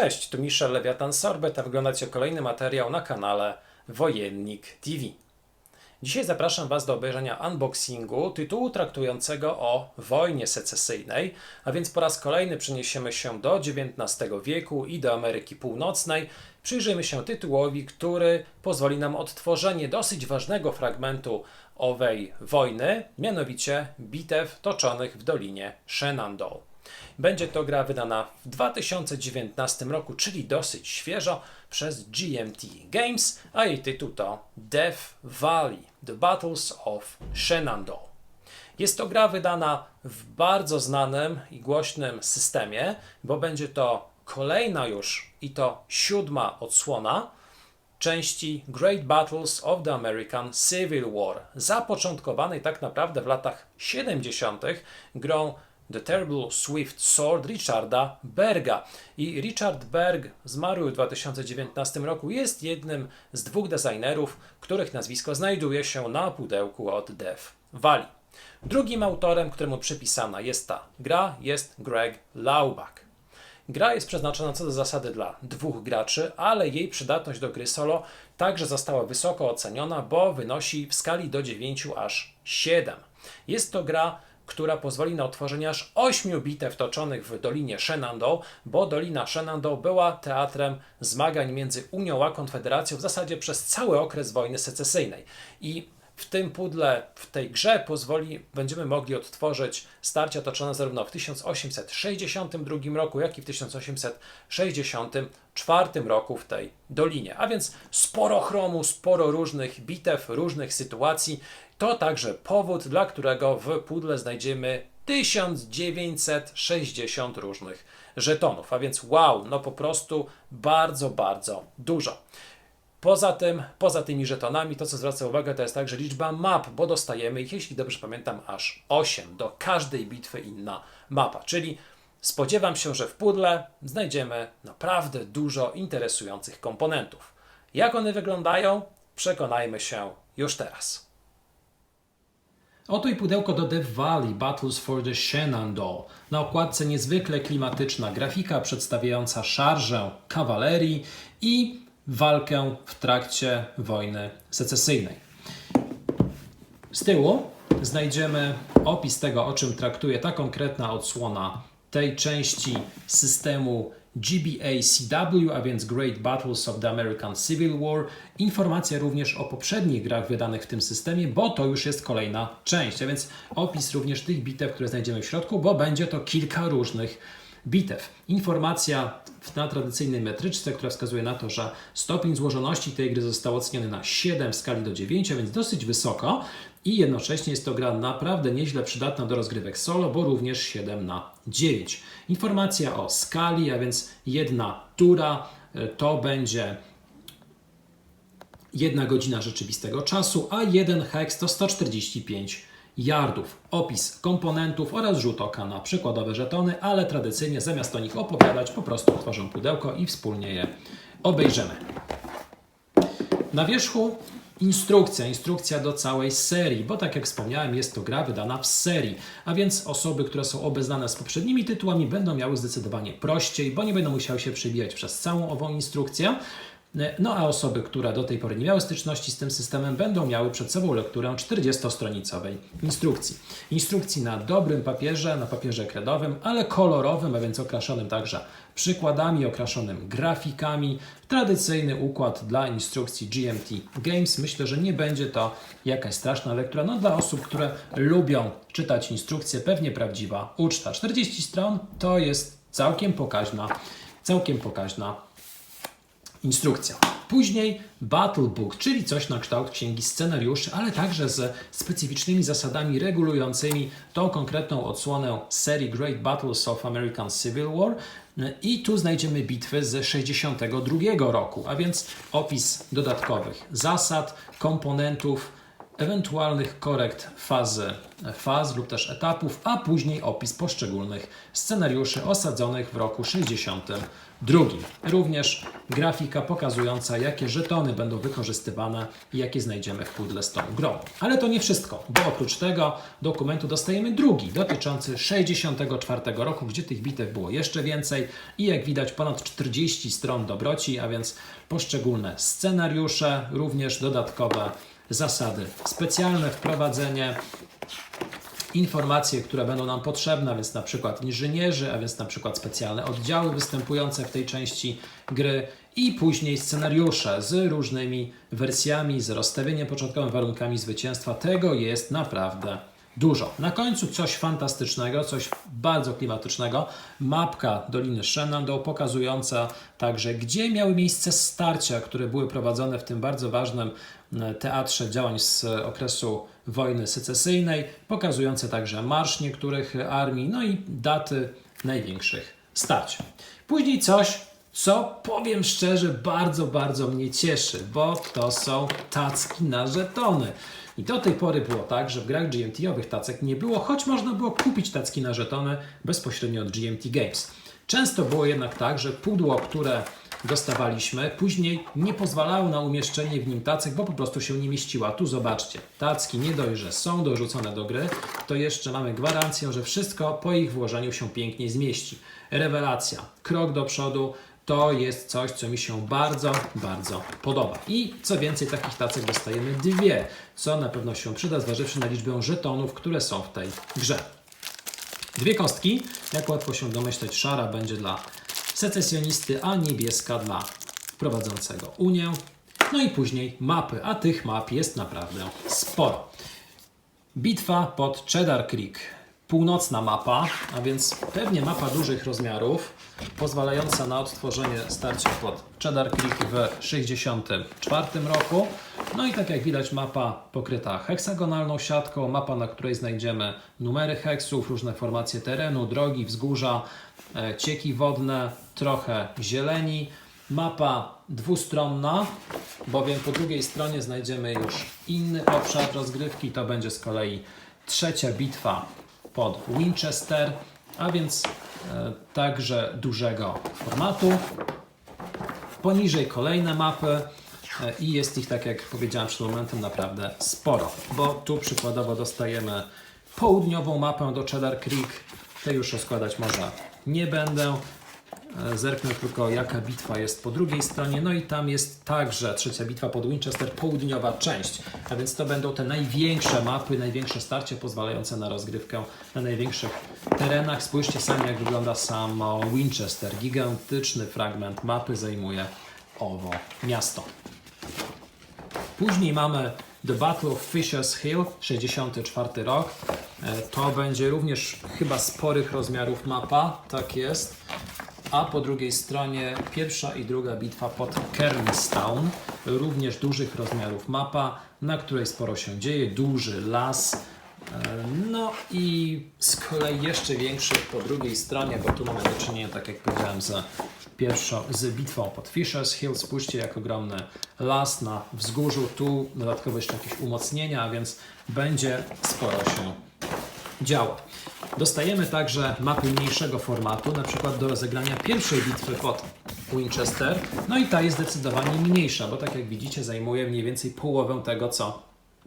Cześć, tu Michel Lewiatan-Sorbet, a wyglądacie kolejny materiał na kanale Wojennik TV. Dzisiaj zapraszam Was do obejrzenia unboxingu tytułu traktującego o wojnie secesyjnej, a więc po raz kolejny przeniesiemy się do XIX wieku i do Ameryki Północnej. Przyjrzyjmy się tytułowi, który pozwoli nam odtworzenie dosyć ważnego fragmentu owej wojny, mianowicie bitew toczonych w Dolinie Shenandoah. Będzie to gra wydana w 2019 roku, czyli dosyć świeżo, przez GMT Games, a jej tytuł to Death Valley The Battles of Shenandoah. Jest to gra wydana w bardzo znanym i głośnym systemie, bo będzie to kolejna już i to siódma odsłona części Great Battles of the American Civil War, zapoczątkowanej tak naprawdę w latach 70. grą The Terrible Swift Sword Richarda Berga. I Richard Berg zmarły w 2019 roku. Jest jednym z dwóch designerów, których nazwisko znajduje się na pudełku od Death Valley. Drugim autorem, któremu przypisana jest ta gra, jest Greg Laubach. Gra jest przeznaczona co do zasady dla dwóch graczy, ale jej przydatność do gry solo także została wysoko oceniona, bo wynosi w skali do 9 aż 7. Jest to gra która pozwoli na utworzenie aż 8 bitew toczonych w Dolinie Shenandoah, bo Dolina Shenandoah była teatrem zmagań między Unią a Konfederacją w zasadzie przez cały okres wojny secesyjnej. I w tym pudle, w tej grze pozwoli, będziemy mogli odtworzyć starcia toczone zarówno w 1862 roku, jak i w 1864 roku w tej dolinie. A więc sporo chromu, sporo różnych bitew, różnych sytuacji. To także powód, dla którego w pudle znajdziemy 1960 różnych żetonów. A więc wow, no po prostu bardzo, bardzo dużo. Poza tym, poza tymi żetonami, to co zwraca uwagę, to jest także liczba map, bo dostajemy ich, jeśli dobrze pamiętam, aż 8. Do każdej bitwy inna mapa. Czyli spodziewam się, że w pudle znajdziemy naprawdę dużo interesujących komponentów. Jak one wyglądają? Przekonajmy się już teraz. Oto i pudełko do Death Valley Battles for the Shenandoah. Na okładce niezwykle klimatyczna grafika przedstawiająca szarżę kawalerii i walkę w trakcie wojny secesyjnej. Z tyłu znajdziemy opis tego, o czym traktuje ta konkretna odsłona tej części systemu GBA-CW, a więc Great Battles of the American Civil War. Informacja również o poprzednich grach wydanych w tym systemie, bo to już jest kolejna część, a więc opis również tych bitew, które znajdziemy w środku, bo będzie to kilka różnych bitew. Informacja na tradycyjnej metryczce, która wskazuje na to, że stopień złożoności tej gry został oceniony na 7 w skali do 9, a więc dosyć wysoko i jednocześnie jest to gra naprawdę nieźle przydatna do rozgrywek solo, bo również 7 na 9. Informacja o skali, a więc jedna tura e, to będzie jedna godzina rzeczywistego czasu, a jeden heks to 145 yardów. Opis komponentów oraz rzut oka na przykładowe żetony, ale tradycyjnie zamiast o nich opowiadać, po prostu otworzę pudełko i wspólnie je obejrzymy. Na wierzchu instrukcja, instrukcja do całej serii, bo tak jak wspomniałem, jest to gra wydana w serii, a więc osoby, które są obeznane z poprzednimi tytułami, będą miały zdecydowanie prościej, bo nie będą musiały się przebijać przez całą ową instrukcję. No a osoby, które do tej pory nie miały styczności z tym systemem, będą miały przed sobą lekturę 40-stronicowej instrukcji. Instrukcji na dobrym papierze, na papierze kredowym, ale kolorowym, a więc okraszonym także przykładami, okraszonym grafikami. Tradycyjny układ dla instrukcji GMT Games. Myślę, że nie będzie to jakaś straszna lektura. No dla osób, które lubią czytać instrukcje, pewnie prawdziwa uczta. 40 stron to jest całkiem pokaźna, całkiem pokaźna instrukcja. Później Battle Book, czyli coś na kształt księgi scenariuszy, ale także z specyficznymi zasadami regulującymi tą konkretną odsłonę serii Great Battles of American Civil War. I tu znajdziemy bitwy z 62 roku, a więc opis dodatkowych zasad, komponentów ewentualnych korekt fazy, faz lub też etapów, a później opis poszczególnych scenariuszy osadzonych w roku 62. Również grafika pokazująca, jakie żetony będą wykorzystywane i jakie znajdziemy w pudle z tą grą. Ale to nie wszystko, bo oprócz tego dokumentu dostajemy drugi, dotyczący 64 roku, gdzie tych bitew było jeszcze więcej i jak widać ponad 40 stron dobroci, a więc poszczególne scenariusze, również dodatkowe zasady specjalne, wprowadzenie, informacje, które będą nam potrzebne, więc na przykład inżynierzy, a więc na przykład specjalne oddziały występujące w tej części gry i później scenariusze z różnymi wersjami, z rozstawieniem początkowym, warunkami zwycięstwa. Tego jest naprawdę dużo. Na końcu coś fantastycznego, coś bardzo klimatycznego. Mapka Doliny Shenandoah pokazująca także, gdzie miały miejsce starcia, które były prowadzone w tym bardzo ważnym e, teatrze działań z okresu wojny secesyjnej, pokazujące także marsz niektórych armii, no i daty największych starć. Później coś, co powiem szczerze, bardzo, bardzo mnie cieszy, bo to są tacki na żetony. I do tej pory było tak, że w grach GMT-owych tacek nie było, choć można było kupić tacki na żetony bezpośrednio od GMT Games. Często było jednak tak, że pudło, które dostawaliśmy, później nie pozwalało na umieszczenie w nim tacek, bo po prostu się nie mieściła. Tu zobaczcie, tacki nie dość, że są dorzucone do gry, to jeszcze mamy gwarancję, że wszystko po ich włożeniu się pięknie zmieści. Rewelacja, krok do przodu, to jest coś, co mi się bardzo, bardzo podoba. I co więcej, takich tacek dostajemy dwie, co na pewno się przyda, zważywszy na liczbę żetonów, które są w tej grze. Dwie kostki, jak łatwo się domyśleć, szara będzie dla secesjonisty, a niebieska dla prowadzącego Unię. No i później mapy, a tych map jest naprawdę sporo. Bitwa pod Cheddar Creek. Północna mapa, a więc pewnie mapa dużych rozmiarów, pozwalająca na odtworzenie starcia pod Cheddar Creek w 1964 roku. No i tak jak widać mapa pokryta heksagonalną siatką, mapa na której znajdziemy numery heksów, różne formacje terenu, drogi, wzgórza, e, cieki wodne, trochę zieleni. Mapa dwustronna, bowiem po drugiej stronie znajdziemy już inny obszar rozgrywki. To będzie z kolei trzecia bitwa pod Winchester, a więc e, także dużego formatu. Poniżej kolejne mapy e, i jest ich, tak jak powiedziałem przed momentem, naprawdę sporo, bo tu przykładowo dostajemy południową mapę do Cheddar Creek. Tej już rozkładać może nie będę. E, Zerknę tylko, jaka bitwa jest po drugiej stronie. No i tam jest także trzecia bitwa pod Winchester, południowa część. A więc to będą te największe mapy, największe starcie pozwalające na rozgrywkę na największych terenach. Spójrzcie sami, jak wygląda samo Winchester. Gigantyczny fragment mapy zajmuje owo miasto. Później mamy The Battle of Fisher's Hill, 64 rok. E, To będzie również chyba sporych rozmiarów mapa, tak jest. A po drugiej stronie pierwsza i druga bitwa pod Kernstown, również dużych rozmiarów mapa, na której sporo się dzieje, duży las. E, No i z kolei jeszcze większy po drugiej stronie, bo tu mamy do czynienia, tak jak powiedziałem, z pierwszą, z bitwą pod Fisher's Hill. Spójrzcie, jak ogromny las na wzgórzu. Tu dodatkowo jeszcze jakieś umocnienia, a więc będzie sporo się działo. Dostajemy także mapy mniejszego formatu, na przykład do rozegrania pierwszej bitwy pod Winchester. No i ta jest zdecydowanie mniejsza, bo tak jak widzicie zajmuje mniej więcej połowę tego, co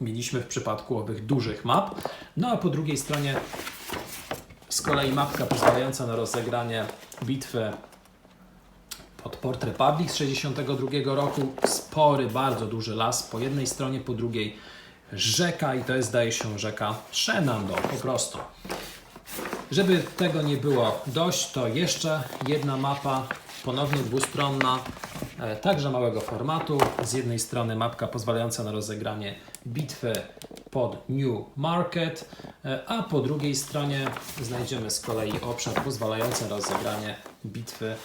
mieliśmy w przypadku owych dużych map. No a po drugiej stronie z kolei mapka pozwalająca na rozegranie bitwy pod Port Republic z 62 roku. Spory, bardzo duży las po jednej stronie, po drugiej rzeka i to jest, zdaje się, rzeka Shenandoah po prostu. Żeby tego nie było dość, to jeszcze jedna mapa, ponownie dwustronna, e, także małego formatu. Z jednej strony mapka pozwalająca na rozegranie bitwy pod New Market, e, a po drugiej stronie znajdziemy z kolei obszar pozwalający na rozegranie bitwy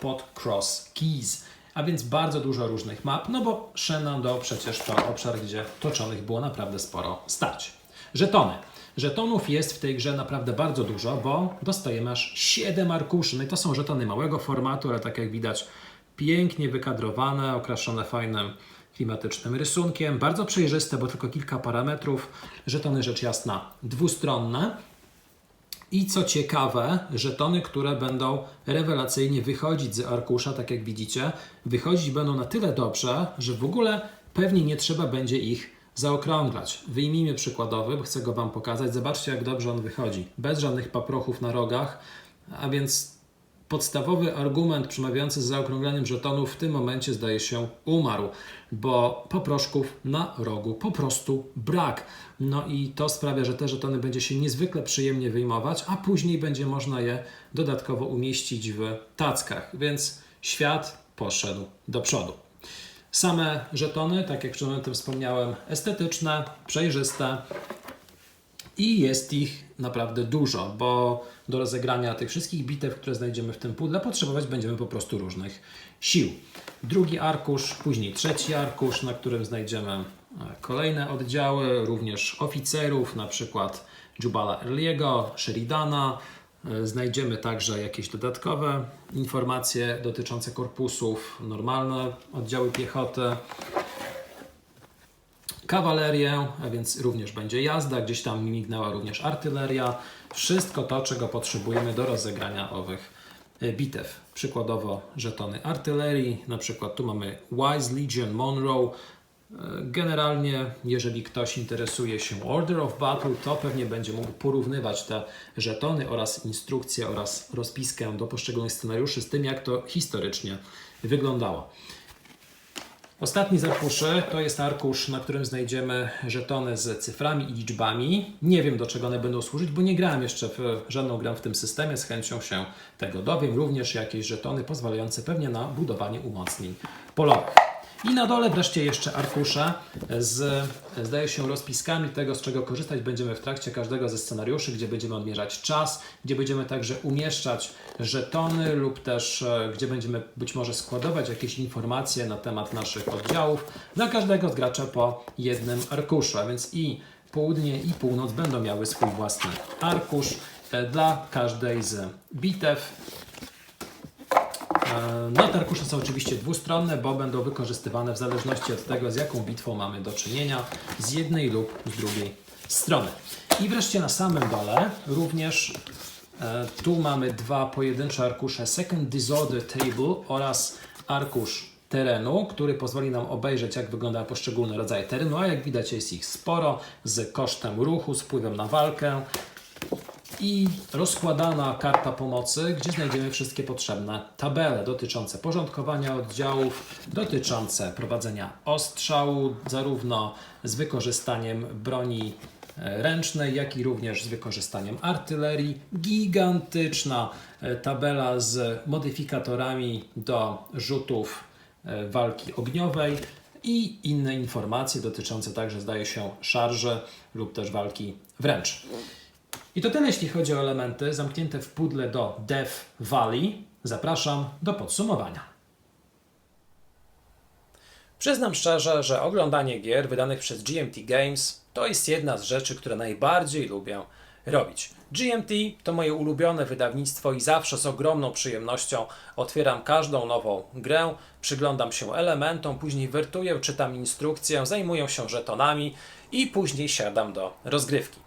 pod Cross Keys. A więc bardzo dużo różnych map, no bo Shenandoah przecież to obszar, gdzie toczonych było naprawdę sporo starć. Żetony. Żetonów jest w tej grze naprawdę bardzo dużo, bo dostajemy aż 7 arkuszy. No i to są żetony małego formatu, ale tak jak widać, pięknie wykadrowane, okraszone fajnym klimatycznym rysunkiem. Bardzo przejrzyste, bo tylko kilka parametrów. Żetony rzecz jasna dwustronne. I co ciekawe, żetony, które będą rewelacyjnie wychodzić z arkusza, tak jak widzicie, wychodzić będą na tyle dobrze, że w ogóle pewnie nie trzeba będzie ich zaokrąglać. Wyjmijmy przykładowy, bo chcę go Wam pokazać. Zobaczcie, jak dobrze on wychodzi. Bez żadnych paprochów na rogach, a więc podstawowy argument przemawiający z zaokrąglaniem żetonów w tym momencie zdaje się umarł, bo poproszków na rogu po prostu brak. No i to sprawia, że te żetony będzie się niezwykle przyjemnie wyjmować, a później będzie można je dodatkowo umieścić w tackach, więc świat poszedł do przodu. Same żetony, tak jak przed momentem wspomniałem, estetyczne, przejrzyste i jest ich naprawdę dużo, bo do rozegrania tych wszystkich bitew, które znajdziemy w tym pudle, potrzebować będziemy po prostu różnych sił. Drugi arkusz, później trzeci arkusz, na którym znajdziemy e, kolejne oddziały, również oficerów, na przykład Jubala Earliego, Sheridana. E, Znajdziemy także jakieś dodatkowe informacje dotyczące korpusów, normalne oddziały piechoty, kawalerię, a więc również będzie jazda, gdzieś tam mignęła również artyleria. Wszystko to, czego potrzebujemy do rozegrania owych e, bitew. Przykładowo żetony artylerii, na przykład tu mamy Wise Legion Monroe. E, Generalnie, jeżeli ktoś interesuje się Order of Battle, to pewnie będzie mógł porównywać te żetony oraz instrukcje oraz rozpiskę do poszczególnych scenariuszy z tym, jak to historycznie wyglądało. Ostatni z arkuszy to jest arkusz, na którym znajdziemy żetony z cyframi i liczbami. Nie wiem do czego one będą służyć, bo nie grałem jeszcze w żadną grę w tym systemie. Z chęcią się tego dowiem. Również jakieś żetony pozwalające pewnie na budowanie umocnień polowych. I na dole wreszcie jeszcze arkusze z, zdaje się, rozpiskami tego, z czego korzystać będziemy w trakcie każdego ze scenariuszy, gdzie będziemy odmierzać czas, gdzie będziemy także umieszczać żetony lub też e, gdzie będziemy być może składować jakieś informacje na temat naszych oddziałów. Dla każdego z graczy po jednym arkuszu, a więc i południe i północ będą miały swój własny arkusz e, dla każdej z bitew. E, No, te arkusze są oczywiście dwustronne, bo będą wykorzystywane w zależności od tego, z jaką bitwą mamy do czynienia, z jednej lub z drugiej strony. I wreszcie na samym dole również e, tu mamy dwa pojedyncze arkusze Second Disorder Table oraz arkusz terenu, który pozwoli nam obejrzeć, jak wyglądają poszczególne rodzaje terenu, a jak widać jest ich sporo, z kosztem ruchu, z wpływem na walkę, i rozkładana karta pomocy, gdzie znajdziemy wszystkie potrzebne tabele dotyczące porządkowania oddziałów, dotyczące prowadzenia ostrzału, zarówno z wykorzystaniem broni e, ręcznej, jak i również z wykorzystaniem artylerii. Gigantyczna e, tabela z modyfikatorami do rzutów e, walki ogniowej i inne informacje dotyczące także, zdaje się, szarży lub też walki wręcz. I to tyle, jeśli chodzi o elementy zamknięte w pudle do Death Valley. Zapraszam do podsumowania. Przyznam szczerze, że oglądanie gier wydanych przez GMT Games to jest jedna z rzeczy, które najbardziej lubię robić. GMT to moje ulubione wydawnictwo i zawsze z ogromną przyjemnością otwieram każdą nową grę, przyglądam się elementom, później wertuję, czytam instrukcję, zajmuję się żetonami i później siadam do rozgrywki.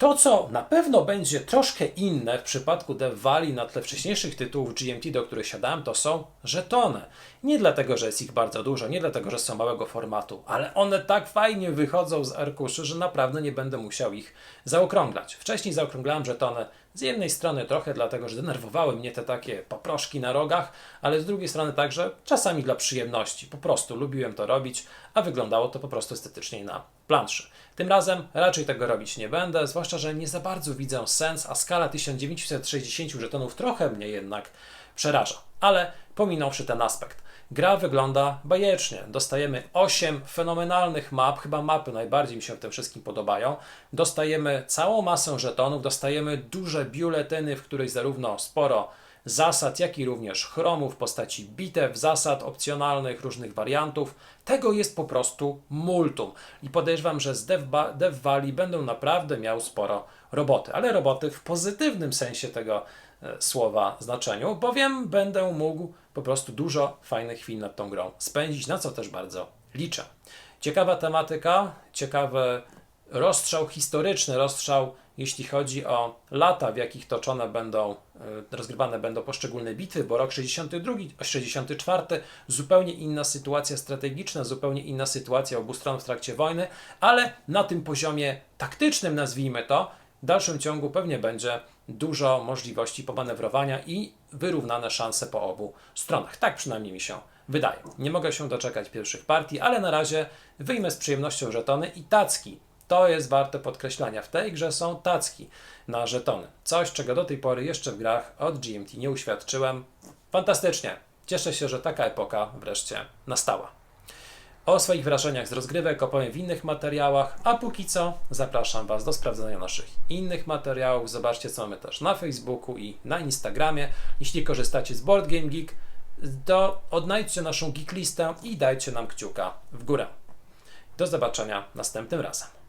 To, co na pewno będzie troszkę inne w przypadku Dev Valley na tle wcześniejszych tytułów GMT, do których siadałem, to są żetony. Nie dlatego, że jest ich bardzo dużo, nie dlatego, że są małego formatu, ale one tak fajnie wychodzą z arkuszy, że naprawdę nie będę musiał ich zaokrąglać. Wcześniej zaokrąglałem żetony z jednej strony trochę dlatego, że denerwowały mnie te takie poproszki na rogach, ale z drugiej strony także czasami dla przyjemności. Po prostu lubiłem to robić, a wyglądało to po prostu estetycznie na planszy. Tym razem raczej tego robić nie będę, zwłaszcza, że nie za bardzo widzę sens, a skala 1960 żetonów trochę mnie jednak przeraża. Ale pominąwszy ten aspekt. Gra wygląda bajecznie. Dostajemy 8 fenomenalnych map, chyba mapy najbardziej mi się w tym wszystkim podobają. Dostajemy całą masę żetonów, dostajemy duże biuletyny, w których zarówno sporo zasad, jak i również chromu w postaci bitew, zasad opcjonalnych, różnych wariantów. Tego jest po prostu multum. I podejrzewam, że z Dev, Ba- Dev Valley będę naprawdę miał sporo roboty, ale roboty w pozytywnym sensie tego e, słowa znaczeniu, bowiem będę mógł po prostu dużo fajnych chwil nad tą grą spędzić, na co też bardzo liczę. Ciekawa tematyka, ciekawy rozstrzał historyczny, rozstrzał jeśli chodzi o lata, w jakich toczone będą, y, rozgrywane będą poszczególne bitwy, bo rok 62, 64, zupełnie inna sytuacja strategiczna, zupełnie inna sytuacja obu stron w trakcie wojny, ale na tym poziomie taktycznym, nazwijmy to, w dalszym ciągu pewnie będzie dużo możliwości pomanewrowania i wyrównane szanse po obu stronach. Tak przynajmniej mi się wydaje. Nie mogę się doczekać pierwszych partii, ale na razie wyjmę z przyjemnością żetony i tacki. To jest warte podkreślania. W tej grze są tacki na żetony. Coś, czego do tej pory jeszcze w grach od GMT nie uświadczyłem. Fantastycznie. Cieszę się, że taka epoka wreszcie nastała. O swoich wrażeniach z rozgrywek opowiem w innych materiałach, a póki co zapraszam Was do sprawdzenia naszych innych materiałów. Zobaczcie, co mamy też na Facebooku i na Instagramie. Jeśli korzystacie z Board Game Geek, to odnajdźcie naszą geek listę i dajcie nam kciuka w górę. Do zobaczenia następnym razem.